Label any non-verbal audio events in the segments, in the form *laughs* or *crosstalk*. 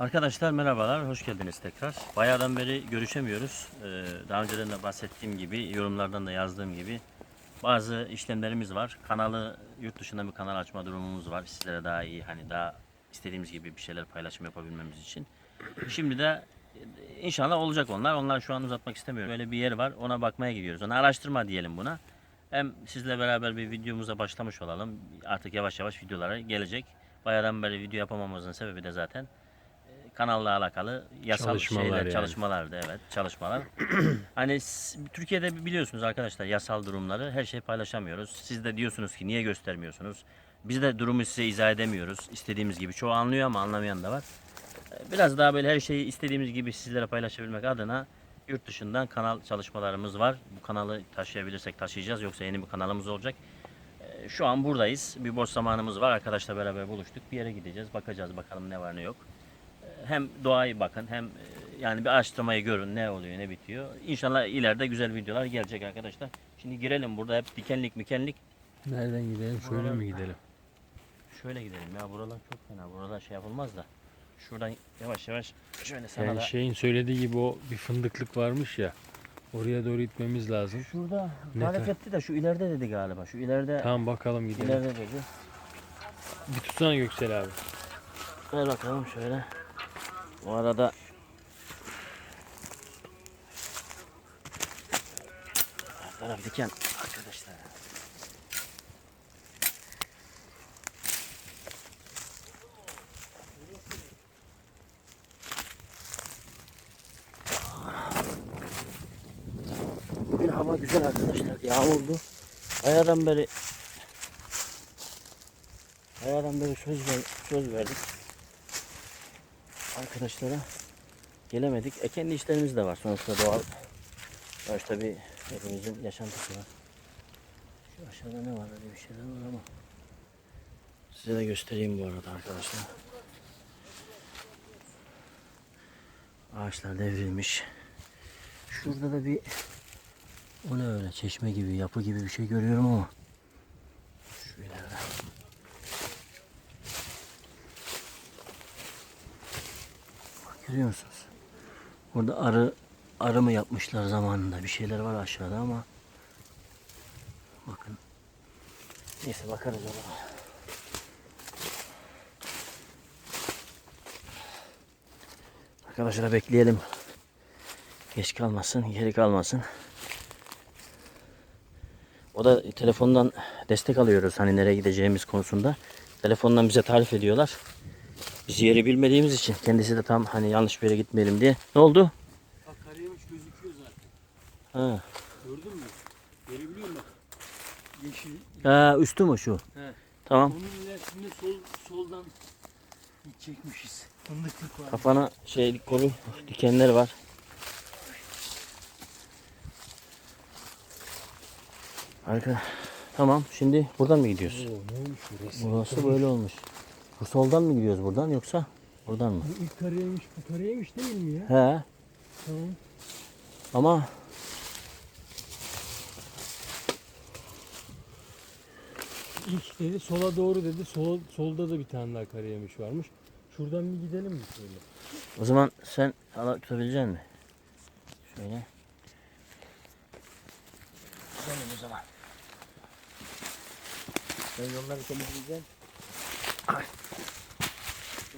Arkadaşlar merhabalar, hoş geldiniz tekrar. Bayağıdan beri görüşemiyoruz. Ee, daha önceden de bahsettiğim gibi, yorumlardan da yazdığım gibi bazı işlemlerimiz var. Kanalı, yurt dışında bir kanal açma durumumuz var. Sizlere daha iyi, hani daha istediğimiz gibi bir şeyler paylaşım yapabilmemiz için. Şimdi de e, inşallah olacak onlar. Onlar şu an uzatmak istemiyorum. Böyle bir yer var, ona bakmaya gidiyoruz. Ona araştırma diyelim buna. Hem sizle beraber bir videomuza başlamış olalım. Artık yavaş yavaş videolara gelecek. Bayağıdan beri video yapamamamızın sebebi de zaten kanalla alakalı yasal Çalışmalar şeyler, yani. çalışmalardı evet, çalışmalar. *clears throat* hani Türkiye'de biliyorsunuz arkadaşlar yasal durumları her şey paylaşamıyoruz. Siz de diyorsunuz ki niye göstermiyorsunuz? Biz de durumu size izah edemiyoruz istediğimiz gibi. Çoğu anlıyor ama anlamayan da var. Ee, Biraz daha böyle her şeyi istediğimiz gibi sizlere paylaşabilmek adına yurt dışından kanal çalışmalarımız var. Bu kanalı taşıyabilirsek taşıyacağız yoksa yeni bir kanalımız olacak. Ee, Şu an buradayız. Bir boş zamanımız var. Arkadaşlar beraber buluştuk. Bir yere gideceğiz. Bakacağız bakalım ne var ne yok hem doğayı bakın hem e, yani bir araştırmayı görün ne oluyor ne bitiyor. İnşallah ileride güzel videolar gelecek arkadaşlar. Şimdi girelim burada hep dikenlik mikenlik. Nereden gidelim? Şöyle Buralar- mi gidelim? Şöyle gidelim ya buralar çok fena. Buralar şey yapılmaz da. Şuradan yavaş yavaş şöyle sana Yani da. şeyin söylediği gibi o bir fındıklık varmış ya. Oraya doğru gitmemiz lazım. Şurada kadar? etti de şu ileride dedi galiba. Şu ileride Tamam bakalım gidelim. ileride dedi. Bir tutsana Göksel abi. Ver bakalım şöyle. Bu arada taraf diken arkadaşlar. Bugün hava güzel arkadaşlar. Yağmurlu. Bayağıdan beri Bayağıdan beri söz, ver, söz verdik arkadaşlara gelemedik. E kendi işlerimiz de var sonuçta doğal. Başta bir hepimizin yaşantısı var. Şu aşağıda ne var öyle bir şeyler var ama. Size de göstereyim bu arada arkadaşlar. Ağaçlar devrilmiş. Şurada da bir o ne öyle çeşme gibi yapı gibi bir şey görüyorum ama. Şu Görüyor musunuz? Burada arı arı mı yapmışlar zamanında? Bir şeyler var aşağıda ama bakın. Neyse bakarız ona. Arkadaşlar bekleyelim. Geç kalmasın, geri kalmasın. O da telefondan destek alıyoruz hani nereye gideceğimiz konusunda. Telefondan bize tarif ediyorlar. Biz yeri bilmediğimiz için kendisi de tam hani yanlış bir yere gitmeyelim diye. Ne oldu? Bak karayamış gözüküyor zaten. Ha. Gördün mü? Görebiliyor musun? Yeşil. ha üstü mü şu? He. Tamam. Onun ilerisinde sol, soldan çekmişiz. Fındıklık var. Kafana şey kolu dikenler var. Arka. Tamam. Şimdi buradan mı gidiyoruz? Oo, ne olmuş burası? Burası böyle olmuş. Bu soldan mı gidiyoruz buradan yoksa buradan mı? Bu. Bu karaymış değil mi ya? He. Tamam. Ama İlk dedi sola doğru dedi. Sol, solda da bir tane daha karayemiş varmış. Şuradan bir gidelim mi şöyle? o zaman sen ala tutabilecek misin? Şöyle. Gidelim o zaman. Ben yolları temizleyeceğim.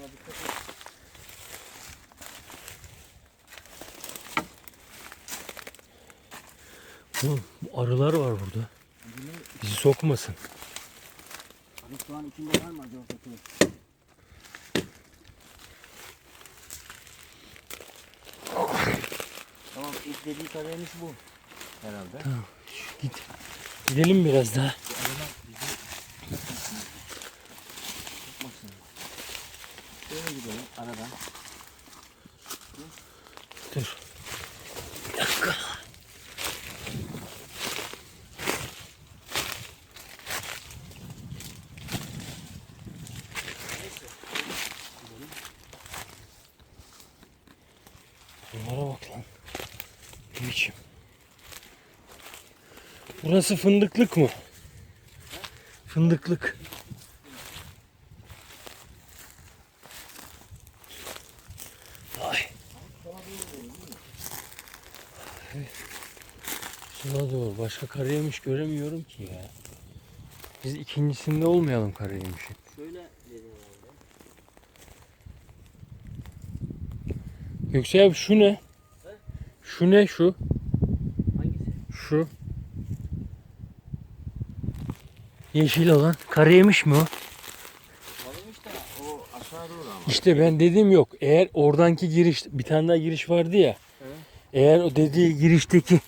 Şuna dikkat et. Oğlum, bu arılar var burada. Bizi sokmasın. Abi şu an içinde var mı acaba? Tamam ilk dediği kadarıymış bu. Herhalde. Git. Gidelim biraz daha. Burası fındıklık mı? Fındıklık. Ay. Evet. Doğru. Başka karayemiş göremiyorum ki ya. Biz ikincisinde olmayalım karayemişin. Şöyle Yüksel abi şu ne? Şu ne şu? Hangisi? Şu. Yeşil olan. Karayemiş mi o? İşte ben dedim yok. Eğer oradanki giriş bir tane daha giriş vardı ya. Evet. Eğer o dediği girişteki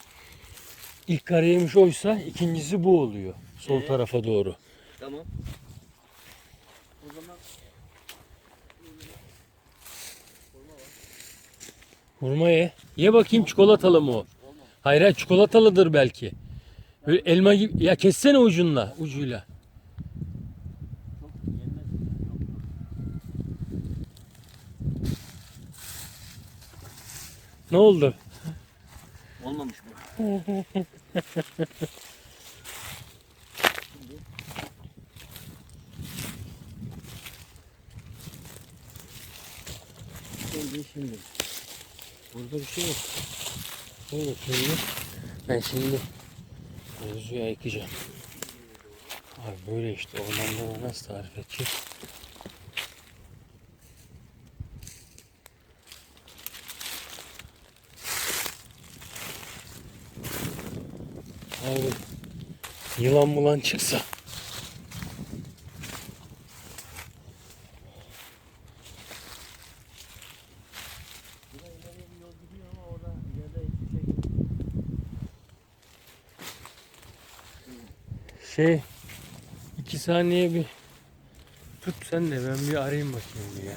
ilk karayemiş oysa ikincisi bu oluyor. Sol Ee? tarafa doğru. Tamam. O zaman Hurma ye. Ye bakayım çikolatalı mı o? Hayır hayır çikolatalıdır belki. Böyle elma gibi. Ya kessene ucunla. Ucuyla. Ne oldu? Olmamış bu. Şimdi şimdi. Burada bir şey yok. Evet şimdi ben şimdi mevzuya yıkacağım. Abi böyle işte ormanda da nasıl tarif edeceğiz? Abi yılan mulan çıksa. Buraya ileriye bir yol gidiyor ama orada ileride hiçbir şey yok. Şey iki saniye bir tut sen de ben bir arayayım bakayım bir ya.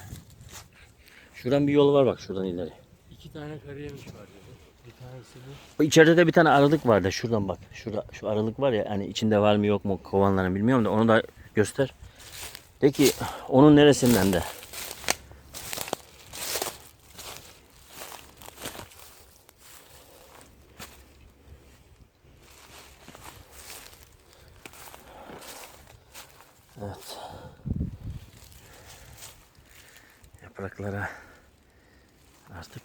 Şuradan bir yol var bak şuradan ileri. İki tane karayemiş var dedi. Bir tanesi bu. O içeride de bir tane aralık vardı. Şuradan bak. Şurada şu aralık var ya hani içinde var mı yok mu kovanların bilmiyorum da onu da göster. De ki onun neresinden de. Evet. Yapraklara artık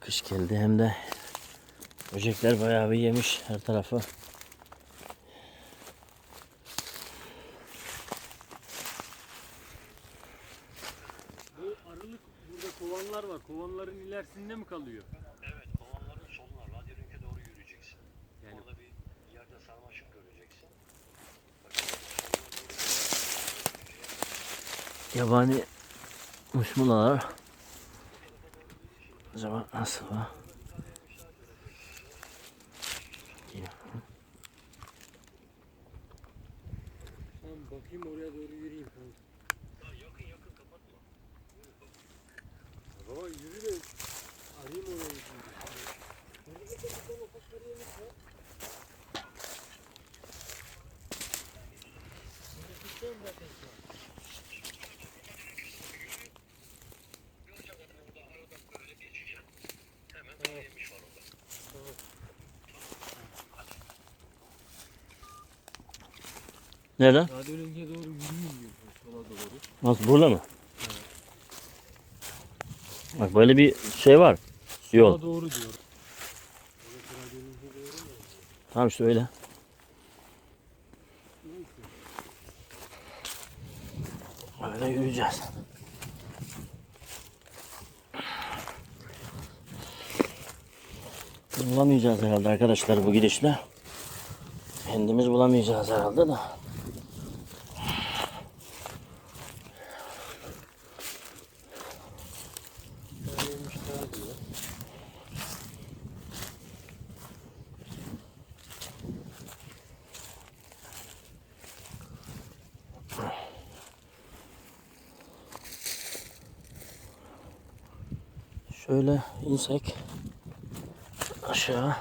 Kış geldi hem de böcekler bayağı bir yemiş her tarafı. Bu arılık burada kovanlar var. Kovanların ilerisinde mi kalıyor? Evet, kovanların soluna, radyonunki doğru yürüyeceksin. Yani- Orada bir yerde sarmaşık göreceksin. Yabani musmulalar. Acaba nasıl var? Tamam bakayım oraya doğru yürüyeyim. yakın yakın kapatma. Baba yürü de arayayım orayı. Nerede? Radyolünce doğru diyor. Sola doğru. Nasıl burada mı? Bak böyle bir şey var. Yol. Sola doğru diyor. Tamam işte öyle. Böyle yürüyeceğiz. Bulamayacağız herhalde arkadaşlar bu gidişle. Kendimiz bulamayacağız herhalde da. Karaymış daha diyor. İnsek aşağı.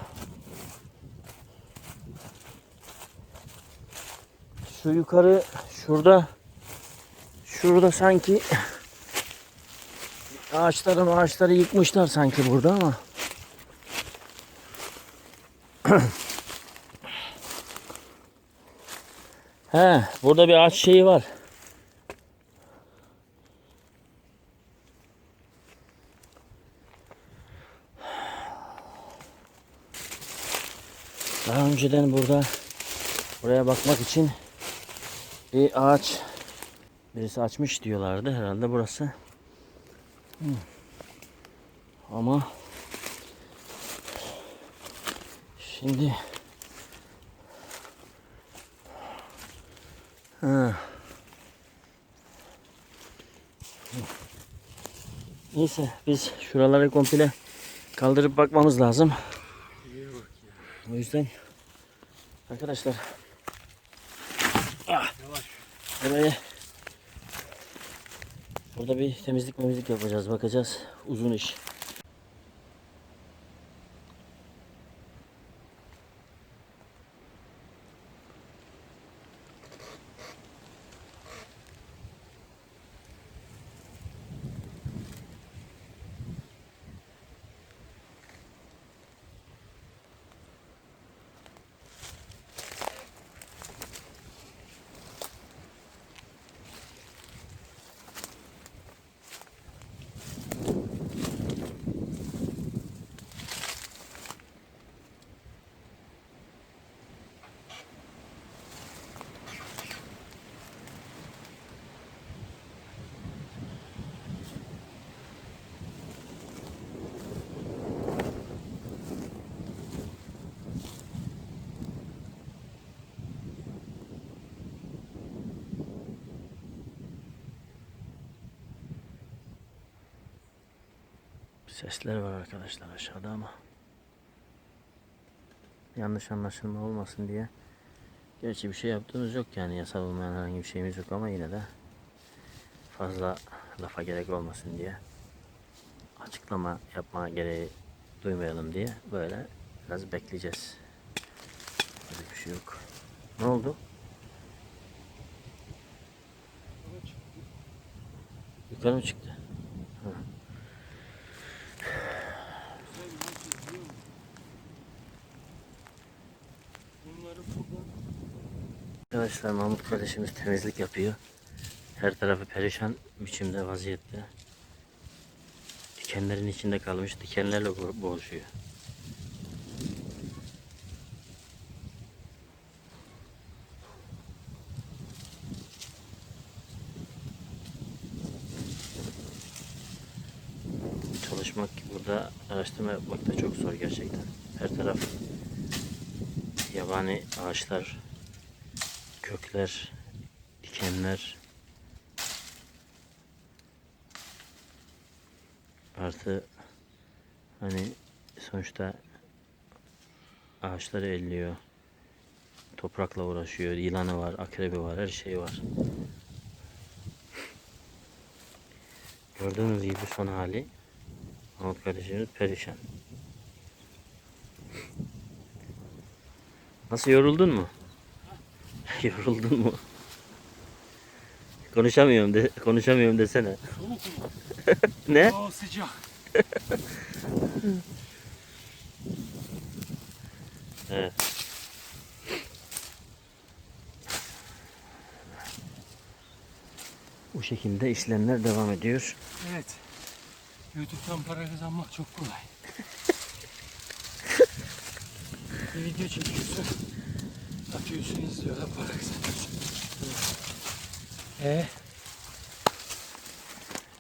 Şu yukarı şurada şurada sanki ağaçları ağaçları yıkmışlar sanki burada ama *clears throat* He, burada bir ağaç şeyi var. Daha önceden burada buraya bakmak için bir ağaç birisi açmış diyorlardı herhalde burası. Hı. Ama şimdi Ha. Neyse biz şuraları komple kaldırıp bakmamız lazım. O yüzden arkadaşlar. Ah, burayı burada bir temizlik temizlik yapacağız bakacağız. Uzun iş. Sesler var arkadaşlar aşağıda ama yanlış anlaşılma olmasın diye. Gerçi bir şey yaptığımız yok yani yasal olmayan herhangi bir şeyimiz yok ama yine de fazla lafa gerek olmasın diye açıklama yapma gereği duymayalım diye böyle biraz bekleyeceğiz. Böyle bir şey yok. Ne oldu? Yukarı mı çıktı? Arkadaşlar Mahmut kardeşimiz temizlik yapıyor. Her tarafı perişan biçimde vaziyette. Dikenlerin içinde kalmış. Dikenlerle bo- boğuşuyor. Çalışmak, burada araştırma yapmak da çok zor gerçekten. Her taraf yabani ağaçlar, kökler, dikenler artı hani sonuçta ağaçları elliyor. Toprakla uğraşıyor. Yılanı var, akrebi var, her şey var. Gördüğünüz gibi son hali Mahmut kardeşimiz perişan. Nasıl yoruldun mu? *laughs* Yoruldun mu? Konuşamıyorum de konuşamıyorum desene. *laughs* ne? Aa sıcak. *laughs* Evet. Bu şekilde işlemler devam ediyor. Evet. YouTube'dan para kazanmak çok kolay. Bir video çekiyorsun. Atıyorsun izliyorlar para kazanıyorsun. Ee,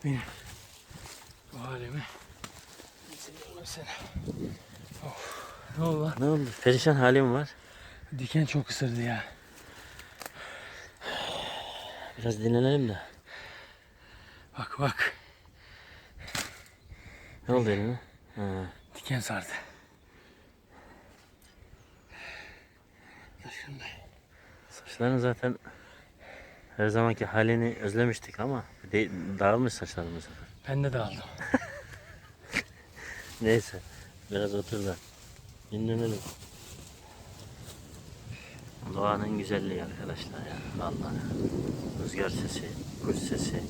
benim bu halimi izliyorum seni. Of, ne oldu lan? Ne oldu? Perişan halim var. Diken çok ısırdı ya. Biraz dinlenelim de. Bak bak. Ne oldu eline? Ha. Diken sardı. Saçların zaten her zamanki halini özlemiştik ama de- dağılmış saçlarımız. ben de dağıldım. *laughs* Neyse. Biraz otur da dinlenelim. Doğanın güzelliği arkadaşlar ya. Vallahi. Rüzgar sesi, kuş sesi.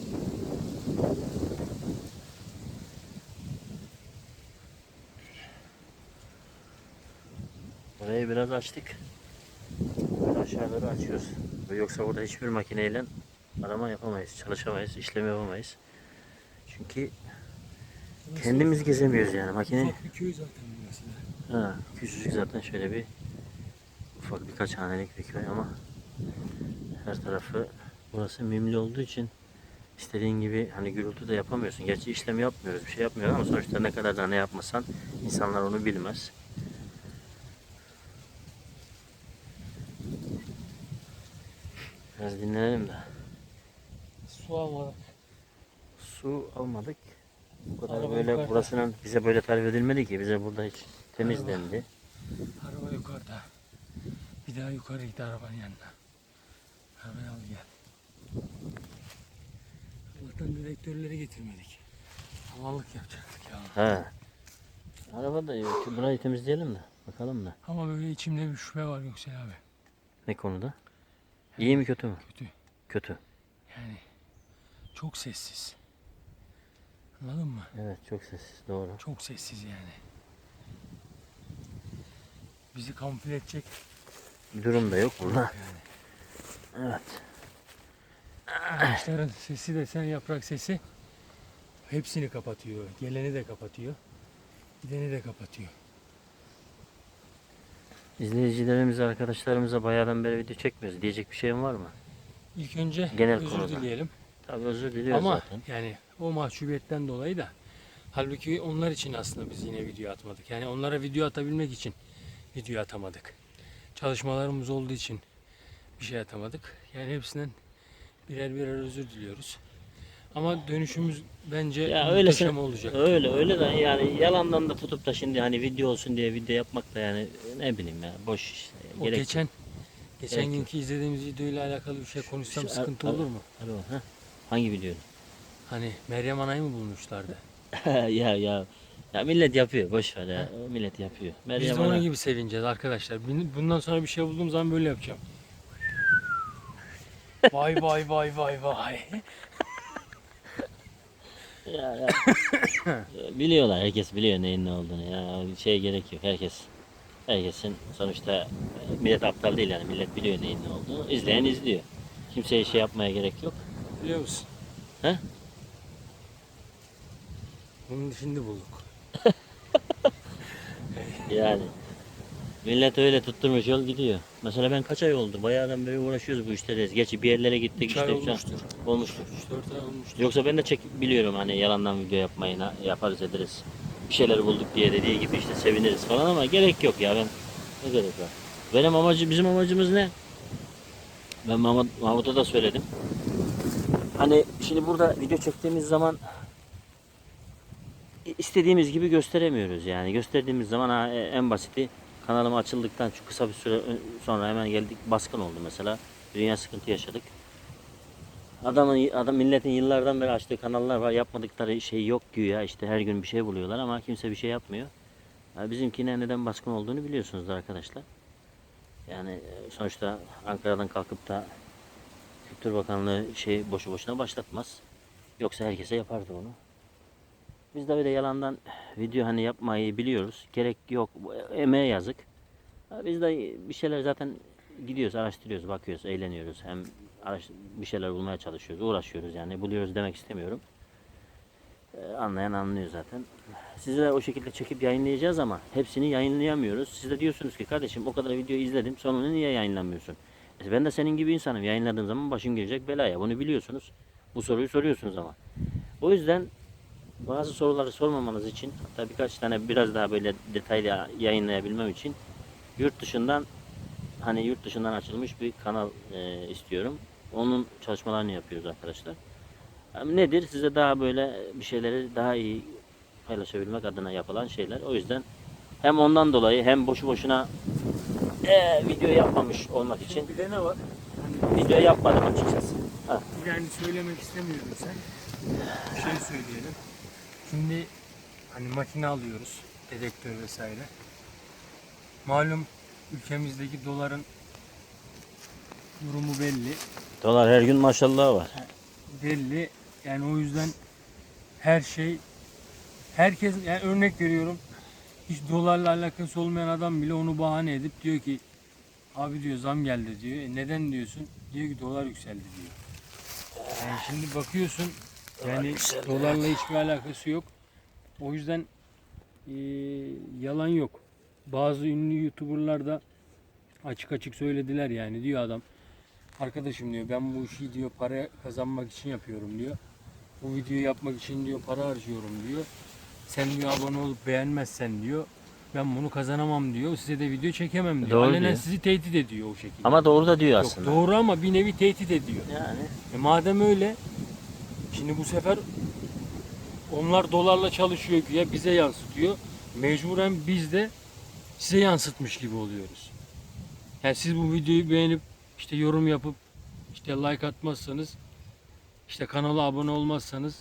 Burayı biraz açtık. Aşağıları açıyoruz. Yoksa burada hiçbir makineyle arama yapamayız, çalışamayız, işlem yapamayız. Çünkü kendimiz gezemiyoruz yani makine. Ufak zaten burası. Ha, küçücük zaten şöyle bir ufak birkaç hanelik bir köy ama her tarafı burası mimli olduğu için istediğin gibi hani gürültü de yapamıyorsun. Gerçi işlem yapmıyoruz, bir şey yapmıyoruz ama sonuçta ne kadar da ne yapmasan insanlar onu bilmez. Biraz dinlenelim de. Su almadık. Su almadık. Bu kadar Araba böyle yukarıda. burasının bize böyle tarif edilmedi ki. Bize burada hiç temizlendi. Araba yukarıda. Bir daha yukarı git arabanın yanına. Arabayı al gel. Allah'tan direktörleri getirmedik. Havalık yapacaktık ya. He. Araba da yok. Burayı temizleyelim de. Bakalım da. Ama böyle içimde bir şüphe var Yüksel abi. Ne konuda? İyi mi kötü mü? Kötü. Kötü. Yani çok sessiz. Anladın mı? Evet çok sessiz. Doğru. Çok sessiz yani. Bizi kamufle edecek Bir durum da yok burada. yani. Evet. Ağaçların sesi desen yaprak sesi hepsini kapatıyor. Geleni de kapatıyor. Gideni de kapatıyor. İzleyicilerimize, arkadaşlarımıza bayağıdan beri video çekmiyoruz. Diyecek bir şeyin var mı? İlk önce Genel özür konuda. dileyelim. Tabii özür diliyoruz Ama zaten. yani o mahcubiyetten dolayı da halbuki onlar için aslında biz yine video atmadık. Yani onlara video atabilmek için video atamadık. Çalışmalarımız olduğu için bir şey atamadık. Yani hepsinden birer birer özür diliyoruz. Ama dönüşümüz bence Ya muhteşem olacak. Öyle öyle de yani yalandan da tutup da şimdi hani video olsun diye video yapmak da yani ne bileyim ya boş işte. O Gerek geçen geçen Gerek günkü izlediğimiz videoyla alakalı bir şey konuşsam Şu- sıkıntı ar- olur mu? Alo, ha? Hangi video? Hani Meryem Ana'yı mı bulmuşlardı? *laughs* ya ya ya millet yapıyor boş ver ya. O millet yapıyor. Biz Meryem de onun Ana. gibi sevineceğiz arkadaşlar. Bundan sonra bir şey bulduğum zaman böyle yapacağım. *laughs* vay vay vay vay vay. Ya, ya. *coughs* Biliyorlar herkes biliyor neyin ne olduğunu ya şey gerek yok herkes herkesin sonuçta millet aptal değil yani millet biliyor neyin ne olduğunu izleyen izliyor. Kimseye şey yapmaya gerek yok. Biliyor musun? He? Bunu şimdi bulduk. *laughs* Yani millet öyle tutturmuş yol gidiyor. Mesela ben kaç ay oldu bayağıdan beri uğraşıyoruz bu işlere. Gerçi bir yerlere gittik işte. olmuştur. Olmuştur. 3-4 ay olmuştur. Yoksa ben de çek biliyorum hani yalandan video yapmayı yaparız ederiz. Bir şeyler bulduk diye dediği gibi işte seviniriz falan ama gerek yok ya ben ne gerek var. Benim amacı bizim amacımız ne? Ben Mahmut, Mahmut'a da söyledim. Hani şimdi burada video çektiğimiz zaman istediğimiz gibi gösteremiyoruz yani. Gösterdiğimiz zaman ha, e, en basiti kanalım açıldıktan çok kısa bir süre sonra hemen geldik baskın oldu mesela. Dünya sıkıntı yaşadık. Adamın adam milletin yıllardan beri açtığı kanallar var. Yapmadıkları şey yok güya. işte her gün bir şey buluyorlar ama kimse bir şey yapmıyor. Yani bizimkine neden baskın olduğunu biliyorsunuz arkadaşlar. Yani e, sonuçta Ankara'dan kalkıp da Kültür Bakanlığı şey boşu boşuna başlatmaz. Yoksa herkese yapardı onu. Biz de öyle yalandan video hani yapmayı biliyoruz. Gerek yok. Emeğe yazık. Biz de bir şeyler zaten gidiyoruz, araştırıyoruz, bakıyoruz, eğleniyoruz. Hem bir şeyler bulmaya çalışıyoruz, uğraşıyoruz yani. Buluyoruz demek istemiyorum. Ee, anlayan anlıyor zaten. Size o şekilde çekip yayınlayacağız ama hepsini yayınlayamıyoruz. Siz de diyorsunuz ki kardeşim o kadar video izledim sonunu niye yayınlamıyorsun? E ben de senin gibi insanım. Yayınladığım zaman başım girecek belaya. Bunu biliyorsunuz. Bu soruyu soruyorsunuz ama. O yüzden bazı soruları sormamanız için hatta birkaç tane biraz daha böyle detaylı yayınlayabilmem için yurt dışından hani yurt dışından açılmış bir kanal e, istiyorum. Onun çalışmalarını yapıyoruz arkadaşlar. Yani nedir? Size daha böyle bir şeyleri daha iyi paylaşabilmek adına yapılan şeyler. O yüzden hem ondan dolayı hem boşu boşuna e, video yapmamış olmak için Bir de ne var? video yapmadım açıkçası. Ha. Yani söylemek istemiyorum sen. Bir şey söyleyelim. Şimdi hani makine alıyoruz. Dedektör vesaire. Malum ülkemizdeki doların durumu belli. Dolar her gün maşallah var. belli. Yani o yüzden her şey herkes yani örnek veriyorum. Hiç dolarla alakası olmayan adam bile onu bahane edip diyor ki abi diyor zam geldi diyor. E neden diyorsun? Diyor ki dolar yükseldi diyor. Yani şimdi bakıyorsun yani yükseldi, dolarla hiçbir alakası yok. O yüzden e, yalan yok. Bazı ünlü youtuberlar da Açık açık söylediler yani diyor adam. Arkadaşım diyor ben bu işi diyor para kazanmak için yapıyorum diyor. Bu videoyu yapmak için diyor para harcıyorum diyor. Sen diyor abone olup beğenmezsen diyor ben bunu kazanamam diyor. Size de video çekemem diyor. Doğru Alenen diyor. sizi tehdit ediyor o şekilde. Ama doğru da diyor Yok, aslında. doğru ama bir nevi tehdit ediyor. Yani E madem öyle şimdi bu sefer onlar dolarla çalışıyor ya bize yansıtıyor. Mecburen biz de size yansıtmış gibi oluyoruz. Yani siz bu videoyu beğenip işte yorum yapıp işte like atmazsanız işte kanala abone olmazsanız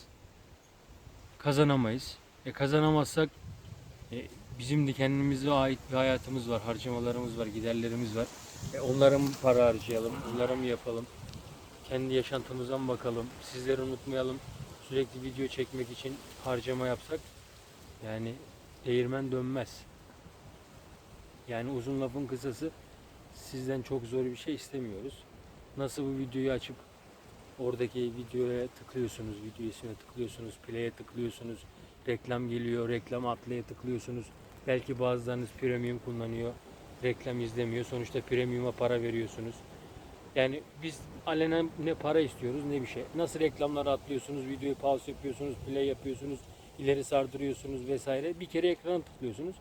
kazanamayız. E kazanamazsak e, bizim de kendimize ait bir hayatımız var, harcamalarımız var, giderlerimiz var. E onlara para harcayalım, bunlara mı yapalım? Kendi yaşantımızdan bakalım. Sizleri unutmayalım. Sürekli video çekmek için harcama yapsak yani değirmen dönmez. Yani uzun lafın kısası sizden çok zor bir şey istemiyoruz. Nasıl bu videoyu açıp oradaki videoya tıklıyorsunuz, video ismine tıklıyorsunuz, play'e tıklıyorsunuz, reklam geliyor, reklam atlaya tıklıyorsunuz. Belki bazılarınız premium kullanıyor, reklam izlemiyor. Sonuçta premium'a para veriyorsunuz. Yani biz alenen ne para istiyoruz ne bir şey. Nasıl reklamlara atlıyorsunuz, videoyu pause yapıyorsunuz, play yapıyorsunuz, ileri sardırıyorsunuz vesaire. Bir kere ekrana tıklıyorsunuz.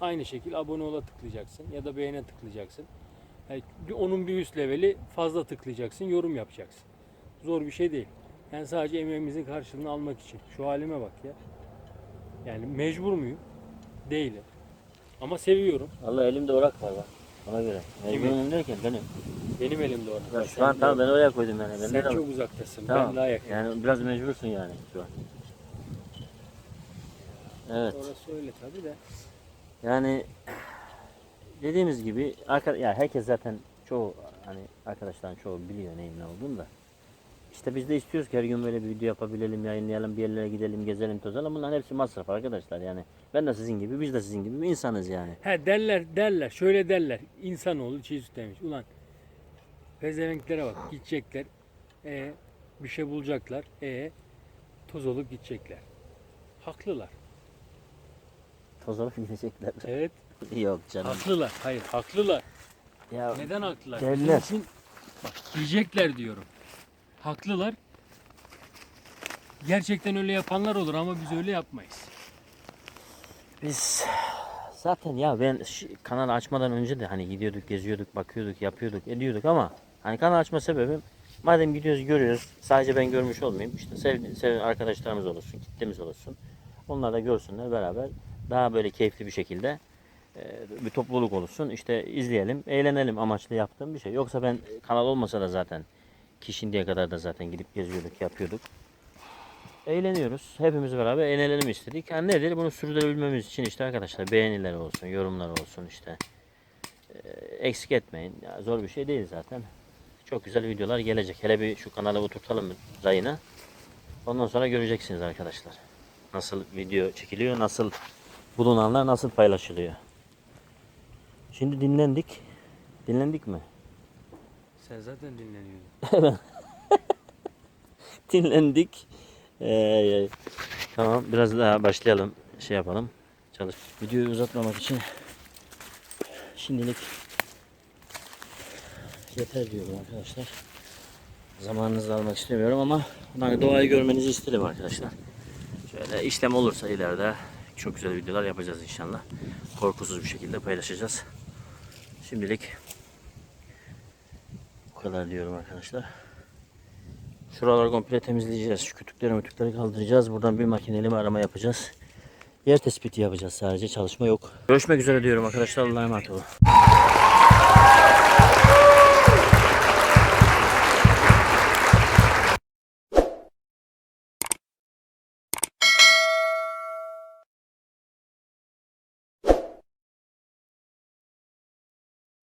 Aynı şekilde abone ola tıklayacaksın ya da beğene tıklayacaksın. Yani onun bir üst leveli fazla tıklayacaksın, yorum yapacaksın. Zor bir şey değil. Yani sadece emeğimizin karşılığını almak için. Şu halime bak ya. Yani mecbur muyum? Değilim. Ama seviyorum. Allah elimde orak var bak. Ona göre. Mecburum derken benim. Benim elimde orada. Ya şu an tamam ben oraya koydum yani. Sen Bende de çok uzaktasın. Tamam. Ben daha yakın. Yani biraz mecbursun yani şu an. Evet. Orası öyle tabii de. Yani dediğimiz gibi arka, ya herkes zaten çoğu hani arkadaşların çoğu biliyor neyin ne olduğunu da. İşte biz de istiyoruz ki her gün böyle bir video yapabilelim, yayınlayalım, bir yerlere gidelim, gezelim, tozalım. Bunların hepsi masraf arkadaşlar yani. Ben de sizin gibi, biz de sizin gibi bir insanız yani. He derler derler şöyle derler. İnsanoğlu çiğ süt demiş. Ulan pezevenklere bak gidecekler. E bir şey bulacaklar. E toz olup gidecekler. Haklılar. Toz olup gidecekler. *laughs* Evet. Yok canım. Haklılar. Hayır haklılar. Ya Neden haklılar? Bizim için bak diyecekler diyorum. Haklılar. Gerçekten öyle yapanlar olur ama biz öyle yapmayız. Biz zaten ya ben kanal açmadan önce de hani gidiyorduk, geziyorduk, bakıyorduk, yapıyorduk, ediyorduk ama hani kanal açma sebebim madem gidiyoruz, görüyoruz. Sadece ben görmüş olmayayım. İşte sev, seven arkadaşlarımız olsun, kitlemiz olsun. Onlar da görsünler beraber daha böyle keyifli bir şekilde e, bir topluluk olsun. İşte izleyelim, eğlenelim amaçlı yaptığım bir şey. Yoksa ben kanal olmasa da zaten ki şimdiye kadar da zaten gidip geziyorduk, yapıyorduk. Eğleniyoruz. Hepimiz beraber eğlenelim istedik. Yani nedir? Bunu sürdürebilmemiz için işte arkadaşlar beğeniler olsun, yorumlar olsun işte. Ee, eksik etmeyin. Ya zor bir şey değil zaten. Çok güzel videolar gelecek. Hele bir şu kanala oturtalım rayına. Ondan sonra göreceksiniz arkadaşlar. Nasıl video çekiliyor, nasıl bulunanlar nasıl paylaşılıyor. Şimdi dinlendik. Dinlendik mi? Sen zaten dinleniyordun. *laughs* *laughs* dinlendik. Ee, tamam biraz daha başlayalım. Şey yapalım. Çalış. Videoyu uzatmamak için şimdilik yeter diyorum arkadaşlar. Zamanınızı almak istemiyorum ama hani doğayı görmenizi isterim arkadaşlar. Şöyle işlem olursa ileride çok güzel videolar yapacağız inşallah. Korkusuz bir şekilde paylaşacağız. Şimdilik bu kadar diyorum arkadaşlar. Şuraları komple temizleyeceğiz. Şu kütükleri mütükleri kaldıracağız. Buradan bir makineli bir arama yapacağız. Yer tespiti yapacağız sadece. Çalışma yok. Görüşmek üzere diyorum arkadaşlar. Allah'a emanet olun.